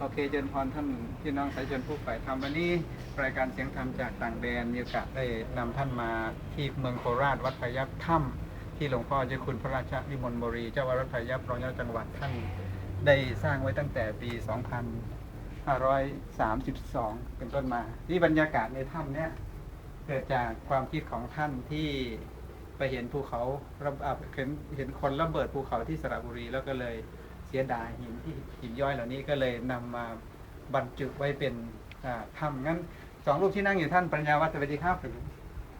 โอเคเจริญพรท่านพี่น้องสายชนผู้ฝ่ายธรรมวันนี้รายการเสียงธรรมจากต่างแดนมีโอกาสได้นำท่านมาที่เมืองโคราชวัดพยัพถ้ำที่หลวงพ่อเจ้าคุณพระราชวิมลบุรีเจ้าวัดวัดพยัพรองเจ้าจังหวัดท่านได้สร้างไว้ตั้งแต่ปี 2532 เป็นต้นมา ที่บรรยากาศในถ้ำเนี่ยเกิดจากความคิดของท่านที่ไปเห็นภูเขาระเห็นเห็นคนระเบิดภูเขาที่สระบุรีแล้วก็เลย สียดายหินที่หินย่อยเหล่านี้ก็เลยนำมาบรรจุไว้เป็นอ่าถ้ำงั้นสองรูปที่นั่งอยู่ท่านปัญญาวัฒน์สวัสดีครับ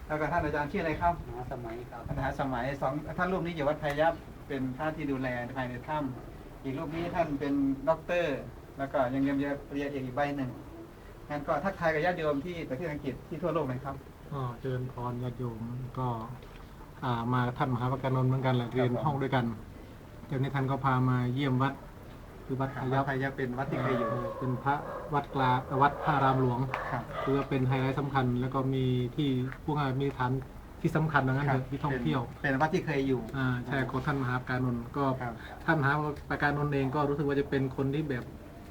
แล้วก็ท่านอาจารย์ชื่ออะไรครับหาสมัยครับปัญหาสมัยสองท่านรูปนี้อยู่วัดไทยยับเป็นพระที่ดูแลภายในถ้ำอีกรูปนี้ท่านเป็นด็อกเตอร์ แล้วก็ยังเรียนปริญญาเอกอีกใบหนึ่งงั้นก็ทักทายกับญาติโยมที่ประเทศอังกฤษที่ทั่วโลกเลยครับก็เจริญพรญาติโยมก็อ่ามาท่านมหาประการนนท์เหมือนกันแหละเรียนผมห้องด้วยกัน เดี๋ยวนี้ท่านก็พามาเยี่ยมวัด คือวัดพวัยัดพไทยยับเป็นวัดที่เคยอยู่เออเป็นพระวัดกลางวัดพระรามหลวงครับคือว่าเป็นไฮไลท์สำคัญ แล้วก็มีที่พวกงานมีฐานที่สำคัญดังนั้นเถอะที่ท่องเที่ยวเป็นเป็นวัดที่เคยอยู่อ่าใช่ของท่านมหาประการนนท์ก็ครับท่านมหาประการนนท์เองก็รู้สึกว่าจะเป็นคนที่แบบ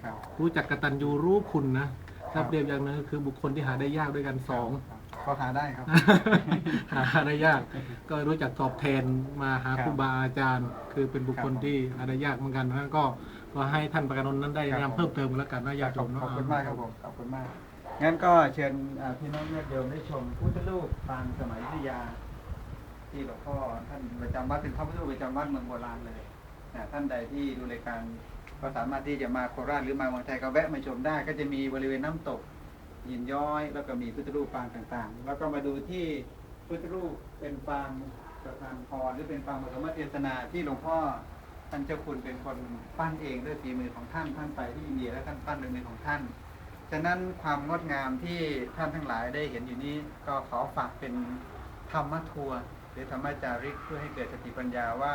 ครับรู้จักกตัญญูรู้คุณนะถ้าเปรียบอย่างหนึงก็คือบุคคลที่หาได้ยากด้วยกันสอง ก็หาได้ครับ หาได้ยาก ก็รู้จักตอบแทนมาหาครับครูบาอาจารย์ คือเป็นบุคคลครับที่หาได้ยากเหมือนกันนั้นก็ก็ให้ท่านประกันนท์นั้นได้ครับนำเพิ่มเติมกันแล้วกันนะญาติโยมเนะขอบคุณมากครับผมขอบคุณมากงั้นก็เชิญอ่าพี่น้องญาติโยมได้ชมพุทธรูปปางสมัยอยุธยา ที่หลวงพ่อท่านประจำวัดเป็นพระพุทธรูปประจำวัดเมืองโบราณเลยนะท่านใดที่ดูรายการก็สามารถที่จะมาโคราชหรือมาเมืองไทยก็แวะมาชมได้ ก็จะมีบริเวณน้ำตก หินย้อยแล้วก็มีพุทธรูปปางต่างๆ แล้วก็มาดูที่พุทธรูปเป็นปางสถานพรหรือเป็นปางปฐมเทศนาที่หลวงพ่อท่านเจ้าคุณเป็นคนปั้นเองด้วยฝีมือของท่านท่านไปที่อินเดียและท่านปั้นด้วยมือของท่าน ฉะนั้นความงดงามที่ท่านทั้งหลายได้เห็นอยู่นี้ก็ขอฝากเป็นธรรมทัวร์หรือธรรมจาริกเพื่อให้เกิดสติปัญญาว่า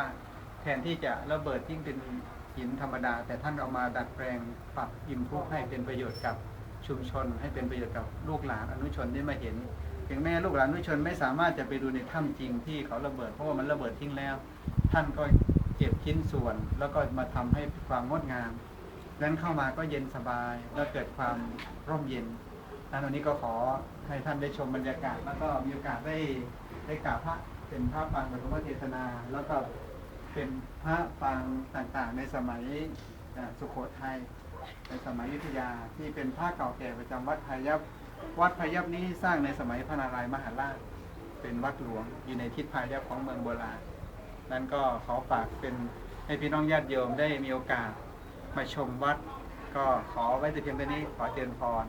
แทนที่จะระเบิดทิ้งเป็นหินธรรมดา แต่ท่านเอามาดัดแปลงปรับอิมพุให้เป็นประโยชน์กับ ชุมชน ให้เป็นประโยชน์กับลูกหลานอนุชนได้มาเห็นถึงแม้ลูกหลานอนุชนไม่สามารถจะไปดูในถ้ำจริงที่เขาระเบิดเพราะว่ามันระเบิดทิ้งแล้ว ท่านก็เก็บชิ้นส่วน แล้วก็มาทำให้ความงดงามนั้นเข้ามาก็เย็นสบายแล้วเกิดความร่มเย็นนั้นวันนี้ก็ขอให้ท่านได้ชมบรรยากาศ แล้วก็มีโอกาสได้ได้กราบพระเป็นพระปางปฐมเทศนา แล้วก็เป็นพระปางต่างๆ ในสมัย สุโขทัยในสมัยยุธยาที่เป็นพระเก่าแก่ประจำวัดพายัพวัดพายัพนี้สร้างในสมัยพระนารายมหาราช เป็นวัดหลวงอยู่ในทิศพายัพของเมืองโบราณนั้นก็ขอฝากเป็นให้พี่น้องญาติโยมได้มีโอกาสมาชมวัด ก็ขอไว้แต่เพียงเท่านี้ขอเจริญพร